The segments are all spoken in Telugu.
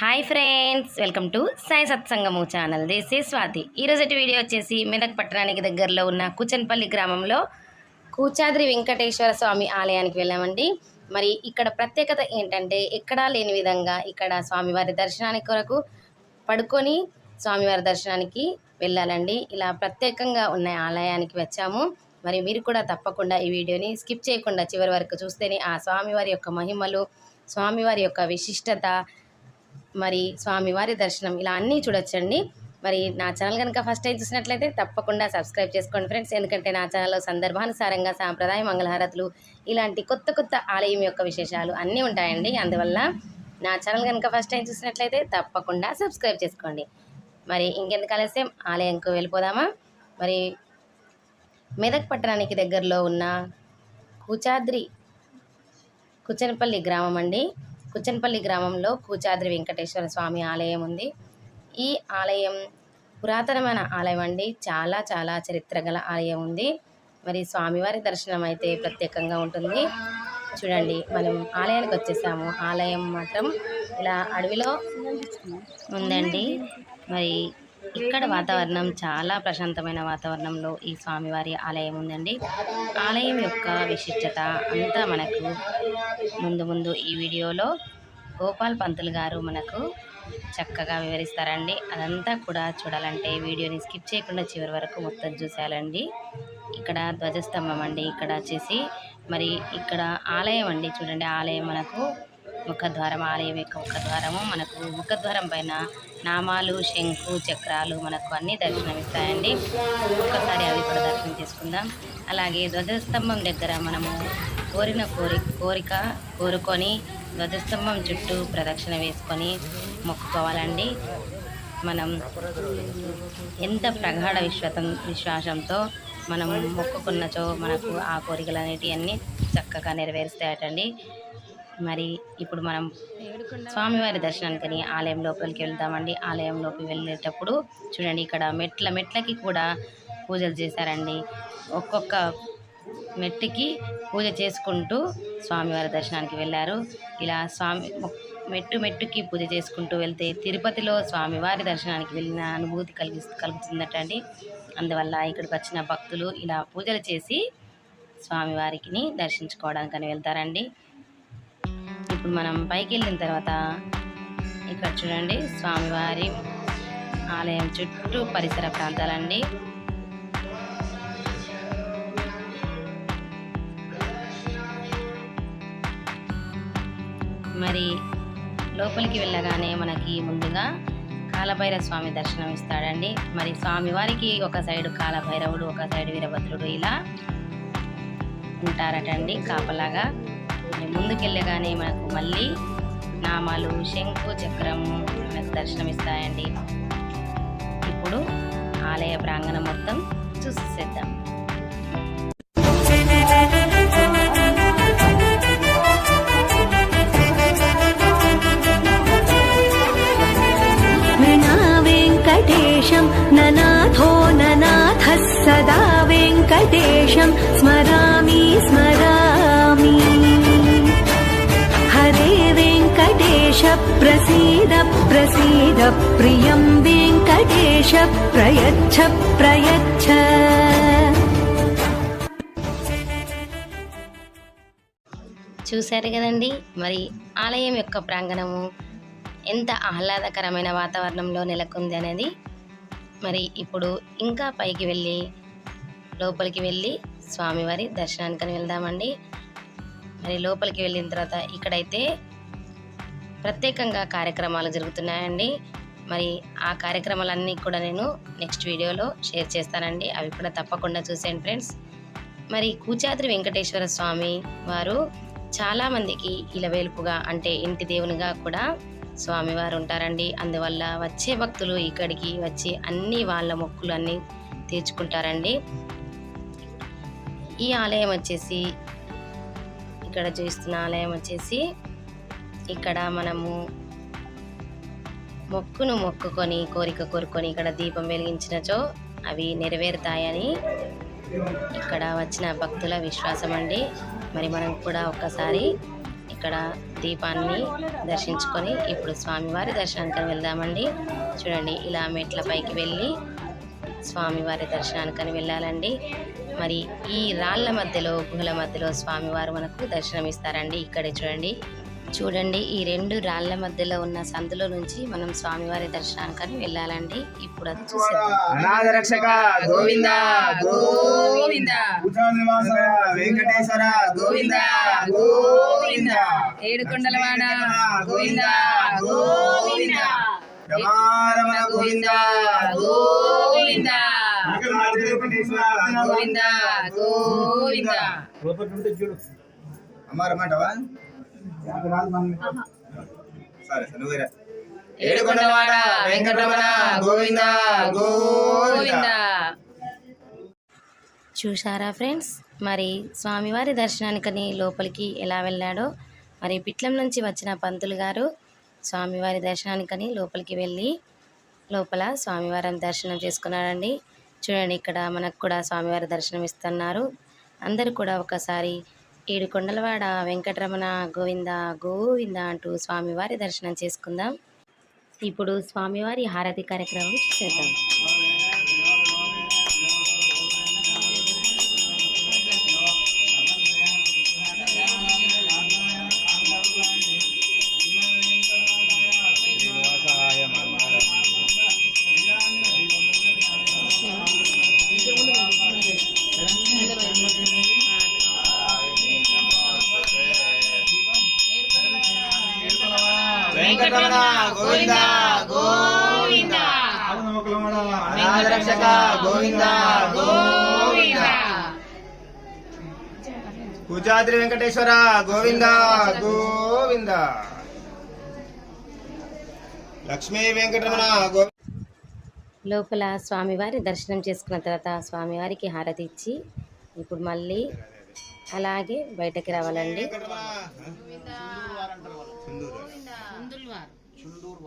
Hi friends welcome to Sai సత్సంగము channel. This ఈ స్వాతి. ఈరోజు వీడియో వచ్చేసి మెదక్ పట్టణానికి దగ్గరలో ఉన్న కూచన్పల్లి గ్రామంలో కూచాద్రి వెంకటేశ్వర స్వామి ఆలయానికి వెళ్ళామండి. మరి ఇక్కడ ప్రత్యేకత ఏంటంటే ఎక్కడా లేని విధంగా ఇక్కడ స్వామివారి దర్శనానికి కొరకు పడుకొని స్వామివారి దర్శనానికి వెళ్ళాలండి. ఇలా ప్రత్యేకంగా ఉన్న ఆలయానికి వచ్చాము. మరి మీరు కూడా తప్పకుండా ఈ వీడియోని స్కిప్ చేయకుండా చివరి వరకు చూస్తేనే ఆ స్వామివారి యొక్క మహిమలు స్వామివారి యొక్క విశిష్టత మరి స్వామివారి దర్శనం. ఇలా అన్నీ చూడొచ్చండి. మరి నా ఛానల్ కనుక ఫస్ట్ టైం చూసినట్లయితే తప్పకుండా సబ్స్క్రైబ్ చేసుకోండి ఫ్రెండ్స్. ఎందుకంటే నా ఛానల్లో సందర్భానుసారంగా సాంప్రదాయ మంగళహారతులు ఇలాంటి కొత్త కొత్త ఆలయం యొక్క విశేషాలు అన్నీ ఉంటాయండి. అందువల్ల నా ఛానల్ కనుక ఫస్ట్ టైం చూసినట్లయితే తప్పకుండా సబ్స్క్రైబ్ చేసుకోండి. మరి ఇంకెందుకు ఆలస్యం? ఆలయంకు వెళ్ళిపోదామా? మరి మెదక్ పట్టణానికి దగ్గరలో ఉన్న కూచాద్రి కుచనపల్లి గ్రామం అండి. కుచనపల్లి గ్రామంలో కూచాద్రి వెంకటేశ్వర స్వామి ఆలయం ఉంది. ఈ ఆలయం పురాతనమైన ఆలయం అండి. చాలా చాలా చరిత్ర గల ఆలయం ఉంది. మరి స్వామివారి దర్శనం అయితే ప్రత్యేకంగా ఉంటుంది. చూడండి మనం ఆలయానికి వచ్చేసాము. ఆలయం మాత్రం ఇలా అడవిలో ఉందండి. మరి ఇక్కడ వాతావరణం చాలా ప్రశాంతమైన వాతావరణంలో ఈ స్వామివారి ఆలయం ఉందండి. ఆలయం యొక్క విశిష్టత అంతా మనకు ముందు ముందు ఈ వీడియోలో గోపాల్ పంతులు గారు మనకు చక్కగా వివరిస్తారండి. అదంతా కూడా చూడాలంటే వీడియోని స్కిప్ చేయకుండా చివరి వరకు మొత్తం చూసేయాలండి. ఇక్కడ ధ్వజస్తంభం అండి ఇక్కడ వచ్చేసి. మరి ఇక్కడ ఆలయం అండి చూడండి ఆలయం మనకు ముఖద్వారం ఆలయం యొక్క ముఖద్వారము మనకు ముఖద్వారం పైన నామాలు శంకు చక్రాలు మనకు అన్ని దర్శనమిస్తాయండి. ఒక్కసారి అవి కూడా దర్శనం చేసుకుందాం. అలాగే ధ్వజస్తంభం దగ్గర మనము కోరిన కోరి కోరిక కోరుకొని ధ్వజస్తంభం చుట్టూ ప్రదక్షిణ వేసుకొని మొక్కుకోవాలండి. మనం ఎంత ప్రగాఢ విశ్వతం విశ్వాసంతో మనం మొక్కుకున్నచో మనకు ఆ కోరికలు అనేటివి అన్నీ చక్కగా నెరవేరుస్తాయటండి. మరి ఇప్పుడు మనం స్వామివారి దర్శనానికి ఆలయం లోపలికి వెళ్తామండి ఆలయంలోకి వెళ్ళేటప్పుడు చూడండి ఇక్కడ మెట్ల మెట్లకి కూడా పూజలు చేశారండి. ఒక్కొక్క మెట్టుకి పూజ చేసుకుంటూ స్వామివారి దర్శనానికి వెళ్ళారు. ఇలా స్వామి మెట్టు మెట్టుకి పూజ చేసుకుంటూ వెళ్తే తిరుపతిలో స్వామివారి దర్శనానికి వెళ్ళిన అనుభూతి కలిగి కలుగుతుందట అండి అందువల్ల ఇక్కడికి వచ్చిన భక్తులు ఇలా పూజలు చేసి స్వామివారికి దర్శించుకోవడానికని వెళ్తారండి. ఇప్పుడు మనం పైకి వెళ్ళిన తర్వాత ఇక్కడ చూడండి స్వామివారి ఆలయం చుట్టూ పరిసర ప్రాంతాలండి. మరి లోపలికి వెళ్ళగానే మనకి ముందుగా కాలభైరవ స్వామి దర్శనం ఇస్తాడండి. మరి స్వామివారికి ఒక సైడు కాలభైరవుడు ఒక సైడు వీరభద్రుడు ఇలా ఉంటారటండి కాపలాగా. ముందుకెళ్ళగానే మనకు మళ్ళీ నామాలు శంకు చక్రము మనకు దర్శనమిస్తాయండి ఇప్పుడు ఆలయ ప్రాంగణం మొత్తం చూసేద్దాం. प्रसीद प्रियं वेङ्कटेश प्रयच्छ प्रयच्छ చూశారు కదండి మరి ఆలయం యొక్క ప్రాంగణము ఎంత ఆహ్లాదకరమైన వాతావరణంలో నెలకొంది అనేది మరి ఇప్పుడు ఇంకా పైకి వెళ్ళి లోపలికి వెళ్ళి స్వామివారి దర్శనానికి వెళ్దామండి మరి లోపలికి వెళ్ళిన తర్వాత ఇక్కడైతే ప్రత్యేకంగా కార్యక్రమాలు జరుగుతున్నాయండి. మరి ఆ కార్యక్రమాలన్నీ కూడా నేను నెక్స్ట్ వీడియోలో షేర్ చేస్తానండి. అవి కూడా తప్పకుండా చూసేయండి ఫ్రెండ్స్. మరి కూచాద్రి వెంకటేశ్వర స్వామి వారు చాలామందికి ఇలవేలుపుగా అంటే ఇంటి దేవునిగా కూడా స్వామివారు ఉంటారండి. అందువల్ల వచ్చే భక్తులు ఇక్కడికి వచ్చి అన్ని వాళ్ళ మొక్కులు అన్నీ తీర్చుకుంటారండి. ఈ ఆలయం వచ్చేసి ఇక్కడ చూస్తున్న ఆలయం వచ్చేసి ఇక్కడ మనము మొక్కును మొక్కుకొని కోరిక కోరుకొని ఇక్కడ దీపం వెలిగించినచో అవి నెరవేరుతాయని ఇక్కడ వచ్చిన భక్తుల విశ్వాసం అండి. మరి మనం కూడా ఒక్కసారి ఇక్కడ దీపాన్ని దర్శించుకొని ఇప్పుడు స్వామివారి దర్శనానికి వెళ్దామండి. చూడండి ఇలా మెట్ల పైకి వెళ్ళి స్వామివారి దర్శనానికని వెళ్ళాలండి. మరి ఈ రాళ్ళ మధ్యలో గుహల మధ్యలో స్వామివారు మనకు దర్శనమిస్తారండి. ఇక్కడే చూడండి. చూడండి ఈ రెండు రాళ్ళ మధ్యలో ఉన్న సందులో నుంచి మనం స్వామివారి దర్శనానికని వెళ్ళాలండి. ఇప్పుడు అది చూసేద్దాం. అనాథ రక్షక గోవింద గోవింద. భూతాన్ నివాస వెంకటేశ్వర గోవింద గోవింద. ఏడుకొండలవాడ గోవింద గోవింద. రమారమణ గోవింద గోవింద. గోవింద గోవింద. అమ్మ రమ్మంటావా? సరే సరే నువ్వు రా. ఏడుకొండలవాడ వెంకటరమణ గోవింద గోవింద. చూశారా ఫ్రెండ్స్? మరి స్వామివారి దర్శనానికని లోపలికి ఎలా వెళ్ళాడో? మరి పిట్లం నుంచి వచ్చిన పంతులు గారు స్వామివారి దర్శనానికని లోపలికి వెళ్ళి లోపల స్వామివారిని దర్శనం చేసుకున్నాడండి చూడండి ఇక్కడ మనకు కూడా స్వామివారి దర్శనం ఇస్తున్నారు. అందరూ కూడా ఒకసారి ఏడుకొండలవాడ వెంకటరమణ గోవింద గోవింద అంటూ స్వామివారి దర్శనం చేసుకుందాం. ఇప్పుడు స్వామివారి హారతి కార్యక్రమం చేద్దాం. కుజాద్రి వెంకటేశ్వర గోవింద గోవింద. లక్ష్మీ వెంకటరమణ గోవింద. లోపల స్వామివారి దర్శనం చేసుకున్న తర్వాత స్వామివారికి హారతి ఇచ్చి ఇప్పుడు మళ్ళీ అలాగే బయటకి రావాలండి. చుండూరు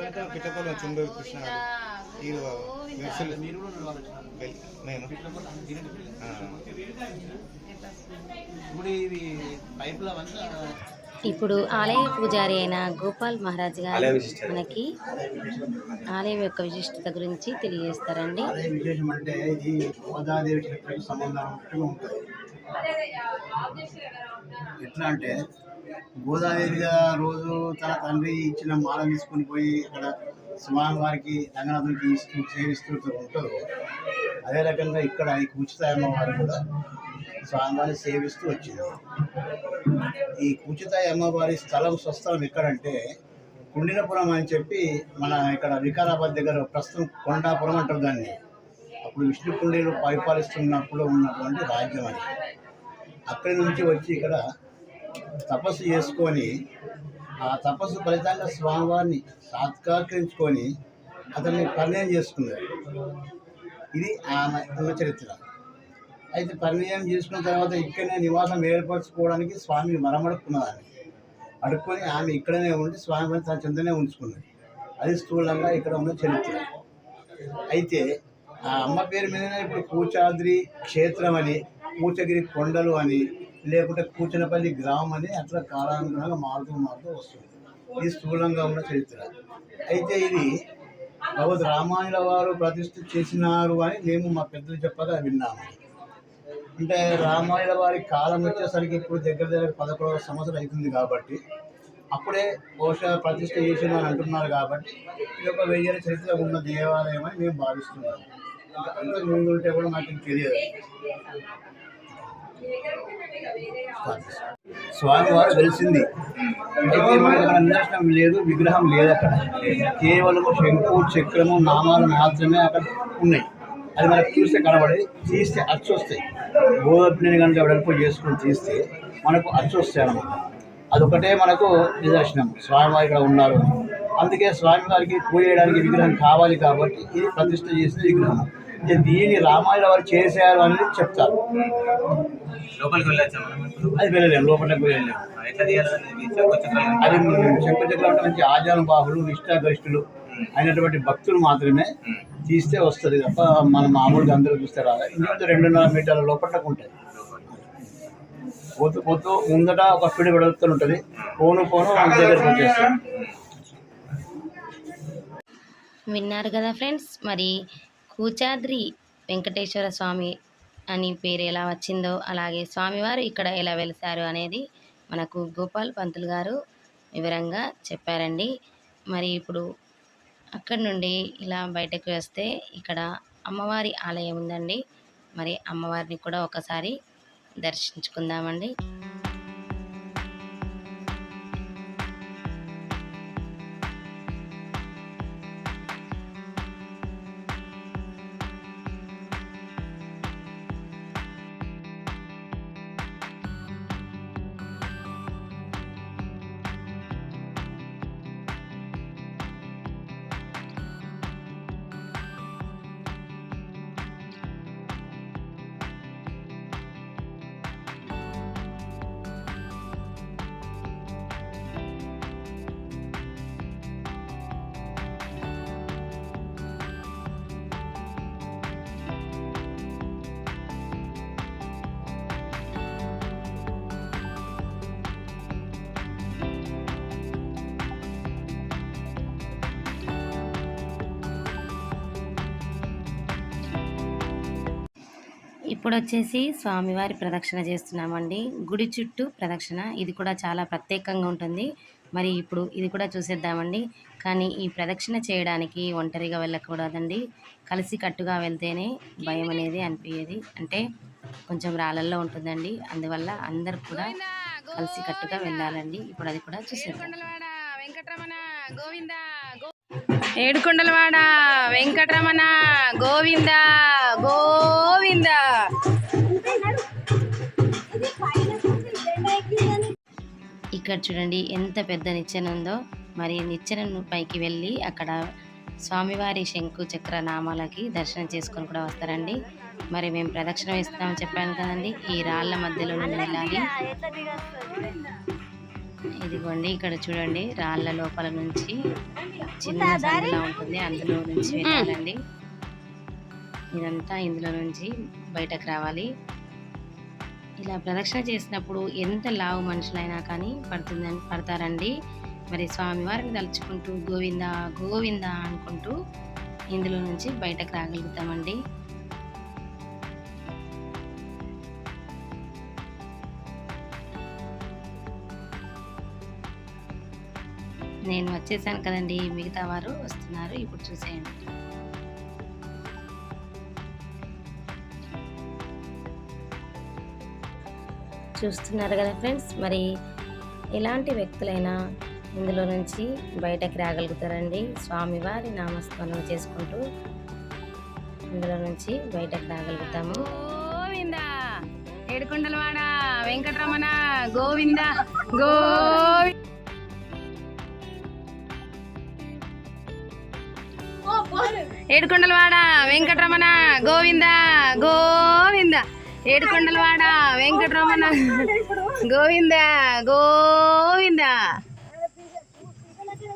అంటే పిట్టపల్లి చుండూరు కృష్ణ. నేను. ఇప్పుడు ఆలయ పూజారి అయిన గోపాల్ మహారాజ్ గారు. మనకి ఆలయం యొక్క విశిష్టత గురించి తెలియజేస్తారండి. అదే విశేషం అంటే ఇది గోదాదేవి చరిత్రకు సంబంధం ఉన్నట్టుగా ఉంటుంది ఎట్లా అంటే గోదాదేవి రోజు తన తండ్రి ఇచ్చిన మాల తీసుకొని పోయి అక్కడ స్వామివారికి రంగనాథునికి ఇస్తూ సేవిస్తూ ఉంటారు అదే రకంగా ఇక్కడ ఈ కూచితాయమ్మ వారు కూడా స్వామివారిని సేవిస్తూ వచ్చింది. ఈ కూచితాయి అమ్మవారి స్థలం స్వస్థలం ఎక్కడంటే కుండినపురం అని చెప్పి మన ఇక్కడ వికారాబాద్ దగ్గర ప్రస్తుతం కొండాపురం అంటారు దాన్ని. అప్పుడు విష్ణుకుండీలు పరిపాలిస్తున్నప్పుడు ఉన్నటువంటి రాజ్యం అని అక్కడి నుంచి వచ్చి ఇక్కడ తపస్సు చేసుకొని ఆ తపస్సు ఫలితంగా స్వామివారిని సాత్కారించుకొని అతన్ని పరిణయం చేసుకున్నారు. ఇది ఆమె ఉన్న చరిత్ర అయితే పరిణయం చేసుకున్న తర్వాత ఇక్కడనే నివాసం ఏర్పరచుకోవడానికి స్వామిని మరమడుక్కున్నదాన్ని. అడుక్కొని ఆమె ఇక్కడనే ఉండి స్వామిని తన చెందనే ఉంచుకున్నది. అది స్థూలంగా ఇక్కడ ఉన్న చరిత్ర. అయితే ఆ అమ్మ పేరు మీదనే ఇప్పుడు కూచాద్రి క్షేత్రం అని కూచగిరి కొండలు అని లేకుంటే కూచనపల్లి గ్రామం అని అట్లా కాలానుగుణంగా మారుతూ మారుతూ వస్తుంది. ఇది స్థూలంగా ఉన్న చరిత్ర. అయితే ఇది భగవద్ రామాయణ వారు ప్రతిష్ఠ చేసినారు అని మేము మా పెద్దలు చెప్పగా విన్నాము. అంటే రామాయణ వారి కాలం వచ్చేసరికి ఇప్పుడు దగ్గర దగ్గర పదకొండవ సంవత్సరం అవుతుంది కాబట్టి అప్పుడే బహుశా ప్రతిష్ట చేసిన అంటున్నారు కాబట్టి ఇది ఒక వెయ్యి చరిత్ర ఉన్న దేవాలయం అని మేము భావిస్తున్నాము. ఇంకా అంతకు ముందు ఉంటే కూడా మాకు తెలియదు. స్వామివారు వెలిసింది మనకి నిదర్శనం లేదు విగ్రహం లేదు అక్కడ. కేవలం శంకు చక్రము నామాలు మాత్రమే అక్కడ ఉన్నాయి. అది మనకు చూస్తే కనబడి తీస్తే అచ్చు వస్తాయి. గోధుమ కనుక వెడల్పు చేసుకుని తీస్తే మనకు అచ్చు వస్తాయి అన్నమాట. అదొకటే మనకు నిదర్శనం. స్వామివారు ఇక్కడ ఉన్నారు అందుకే స్వామివారికి పూజ చేయడానికి విగ్రహం కావాలి కాబట్టి ఇది ప్రతిష్ట చేసిన విగ్రహం. ఇది దీన్ని రామాయణ వారు చేశారు అనేది చెప్తారు. లోపలికి వెళ్ళొచ్చా మనం అది వెళ్ళలేము లోపలికి వెళ్ళలేము ఎట్లా తీయాలని అది చెంపచక్రం అంటే మంచి ఆజానుబాహులు నిష్ఠాగరిష్ఠులు అయినటువంటి భక్తులు మాత్రమే తీస్తే వస్తుంది తప్ప మన మామూలుగా అందరూ చూస్తే రాదా. ఇంకొంచెం రెండున్నర మీటర్ల లోపలకు ఉంటాయి. పొద్దు పొద్దు ముందట ఒక పిడి వెడల్పుతూ ఉంటుంది. పోను పోను అంత దగ్గరికి వచ్చేస్తాం. విన్నారు కదా ఫ్రెండ్స్ మరి కూచాద్రి వెంకటేశ్వర స్వామి అని పేరు ఎలా వచ్చిందో అలాగే స్వామివారు ఇక్కడ ఎలా వెలిశారు అనేది మనకు గోపాల్ పంతులు గారు వివరంగా చెప్పారండి. మరి ఇప్పుడు అక్కడి నుండి ఇలా బయటకు వస్తే ఇక్కడ అమ్మవారి ఆలయం ఉందండి. మరి అమ్మవారిని కూడా ఒకసారి దర్శించుకుందామండి. ఇప్పుడు వచ్చేసి స్వామివారి ప్రదక్షిణ చేస్తున్నామండి. గుడి చుట్టూ ప్రదక్షిణ. ఇది కూడా చాలా ప్రత్యేకంగా ఉంటుంది. మరి ఇప్పుడు ఇది కూడా చూసేద్దామండి. కానీ ఈ ప్రదక్షిణ చేయడానికి ఒంటరిగా వెళ్ళకూడదండి. కలిసి కట్టుగా వెళ్తేనే భయం అనేది అనిపించేది అంటే కొంచెం రాళ్ళల్లో ఉంటుందండి. అందువల్ల అందరు కూడా కలిసి కట్టుగా వెళ్ళాలండి. ఇప్పుడు అది కూడా చూసేద్దాం. వెంకటరమణ ఏడుకొండలవాడ వెంకటరమణ గోవింద గోవింద. ఇక్కడ చూడండి ఎంత పెద్ద నిచ్చెన ఉందో. మరి నిచ్చెన పైకి వెళ్ళి అక్కడ స్వామివారి శంకు చక్ర నామాలకి దర్శనం చేసుకొని కూడా వస్తారండి. మరి మేము ప్రదక్షిణ వేస్తామని చెప్పాను కదండి ఈ రాళ్ళ మధ్యలో నుండి వెళ్ళాలి. ఇదిగోండి ఇక్కడ చూడండి రాళ్ళ లోపల నుంచి చిన్న సందులా ఉంటుంది అందులో నుంచి వెళ్ళాలండి. ఇదంతా ఇందులో నుంచి బయటకు రావాలి. ఇలా ప్రదక్షిణ చేసినప్పుడు ఎంత లావు మనుషులైనా కానీ పడుతుందని పడతారండి. మరి స్వామివారిని తలుచుకుంటూ గోవింద గోవింద అనుకుంటూ ఇందులో నుంచి బయటకు రాగలుగుతామండి. నేను వచ్చేసాను కదండి మిగతా వారు వస్తున్నారు ఇప్పుడు చూసేయండి. చూస్తున్నారు కదా ఫ్రెండ్స్ మరి ఎలాంటి వ్యక్తులైనా ఇందులో నుంచి బయటకు రాగలుగుతారండి. స్వామివారి నామస్మరణ చేసుకుంటూ ఇందులో నుంచి బయటకు రాగలుగుతాము. గోవింద ఏడుకొండలవాడ వెంకటరమణ గోవింద గోవి ఏడుకొండలవాడ వెంకటరమణ గోవింద గోవింద. ఏడుకొండలవాడ వెంకటరమణ గోవింద గోవింద.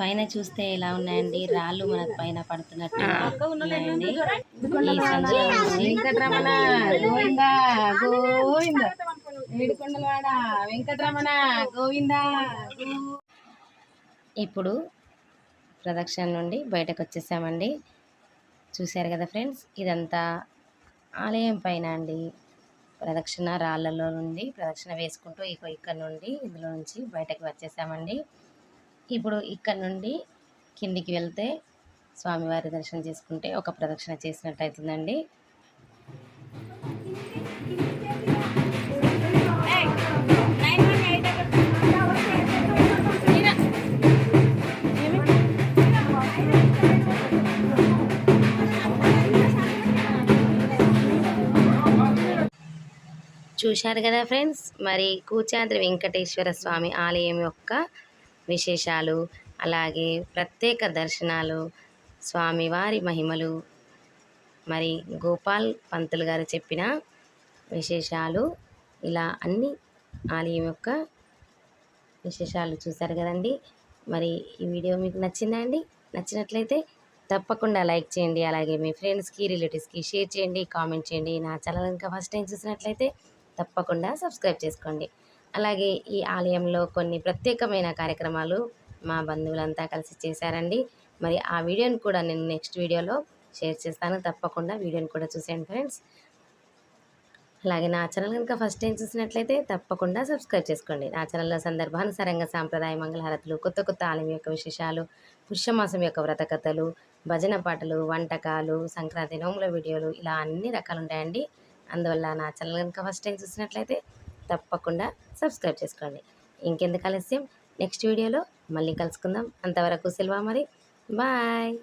పైన చూస్తే ఎలా ఉన్నాయండి? రాళ్ళు మన పైన పడుతున్నట్టు ఉన్నాయండి. ఈ సందులో నుంచి వెంకటరమణ గోవింద గోవింద. ఏడుకొండలవాడ వెంకటరమణ గోవింద. గో- ఇప్పుడు ప్రదక్షిణ నుండి బయటకు వచ్చేసామండి. చూశారు కదా ఫ్రెండ్స్? ఇదంతా ఆలయం పైన అండి. ప్రదక్షిణ రాళ్ళలో నుండి ప్రదక్షిణ వేసుకుంటూ ఇక ఇక్కడ నుండి ఇందులో నుంచి బయటకు వచ్చేసామండి. ఇప్పుడు ఇక్కడ నుండి కిందికి వెళ్తే స్వామివారి దర్శనం చేసుకుంటే ఒక ప్రదక్షిణ చేసినట్టు అవుతుందండి. చూశారు కదా ఫ్రెండ్స్. మరి కూచాద్రి వెంకటేశ్వర స్వామి ఆలయం యొక్క విశేషాలు అలాగే ప్రత్యేక దర్శనాలు స్వామివారి మహిమలు మరి గోపాల్ పంతులు గారు చెప్పిన విశేషాలు ఇలా అన్ని ఆలయం యొక్క విశేషాలు చూశారు కదండి. మరి ఈ వీడియో మీకు నచ్చిందా అండి? నచ్చినట్లయితే తప్పకుండా లైక్ చేయండి అలాగే మీ ఫ్రెండ్స్కి రిలేటివ్స్కి షేర్ చేయండి కామెంట్ చేయండి. నా ఛానల్ ఇంకా ఫస్ట్ టైం చూసినట్లయితే తప్పకుండా సబ్స్క్రైబ్ చేసుకోండి. అలాగే ఈ ఆలయంలో కొన్ని ప్రత్యేకమైన కార్యక్రమాలు మా బంధువులంతా కలిసి చేశారండి. మరి ఆ వీడియోని కూడా నేను నెక్స్ట్ వీడియోలో షేర్ చేస్తాను. తప్పకుండా వీడియోని కూడా చూసేయండి ఫ్రెండ్స్. అలాగే నా ఛానల్ కనుక ఫస్ట్ టైం చూసినట్లయితే తప్పకుండా సబ్స్క్రైబ్ చేసుకోండి. నా ఛానల్లో సందర్భానుసారంగా సాంప్రదాయ మంగళహారతులు కొత్త కొత్త ఆలయం యొక్క విశేషాలు పుష్యమాసం యొక్క వ్రతకథలు భజన పాటలు వంటకాలు సంక్రాంతి నోముల వీడియోలు ఇలా అన్ని రకాలు ఉంటాయండి అందువల్ల నా ఛానల్ కనుక ఫస్ట్ టైం చూసినట్లయితే తప్పకుండా సబ్స్క్రైబ్ చేసుకోండి. ఇంకెందుకు ఆలస్యం? నెక్స్ట్ వీడియోలో మళ్ళీ కలుసుకుందాం. అంతవరకు సెలవు మరి. బాయ్.